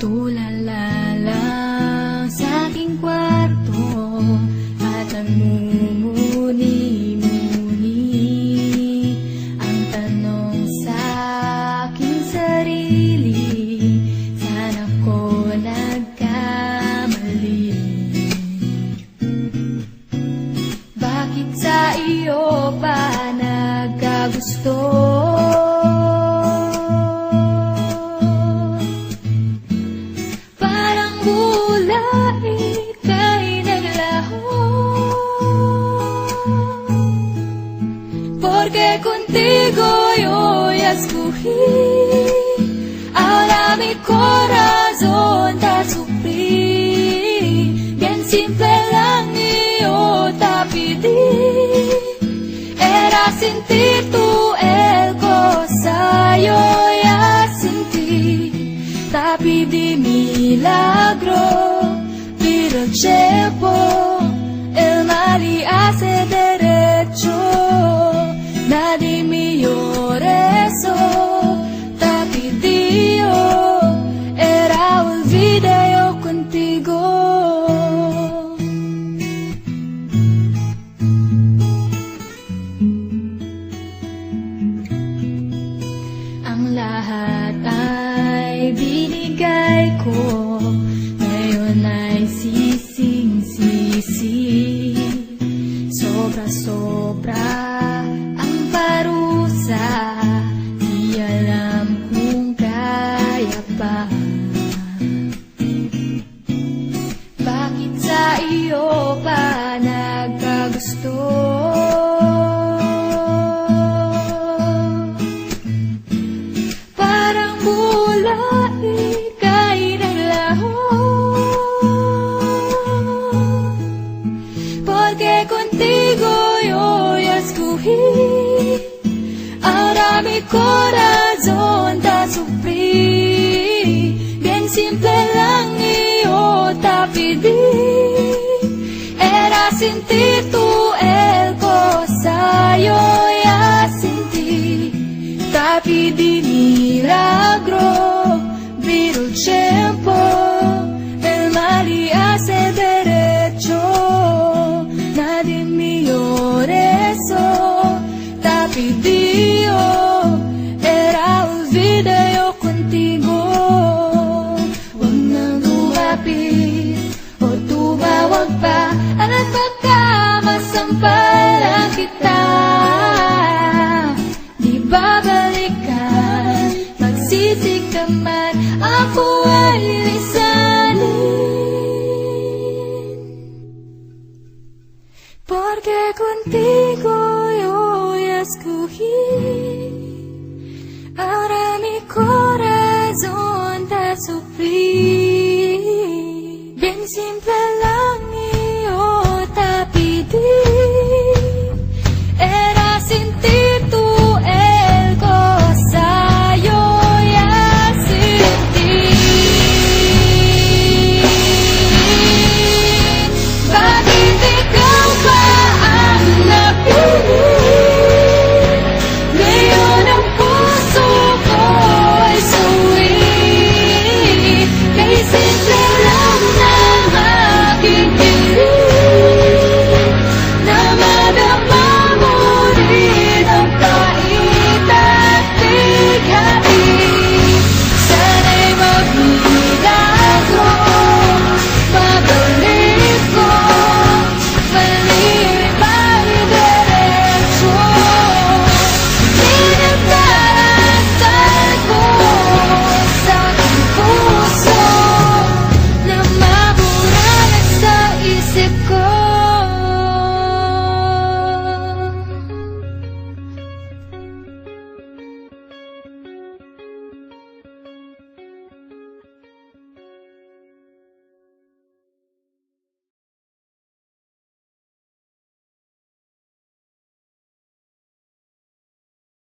独揽 yo ya escogí Ahora mi corazón te sufrí Bien simple lang yo te pedí Era sentir tú el cosa yo ya sentí Te pedí milagro Pero tiempo Ngayon ay sising-sisi Sobra-sobra ang parusa Di alam kung kaya Bakit sa iyo pa nagkagusto? Mi corazón te sufrí Bien simple lang yo te pedí Era sentir tú el cosa yo ya sentí Te pedí milagro. Pero el tiempo El mal y hace derecho. Nadie mejor eso Te pedí كمان Porque contigo yo escogí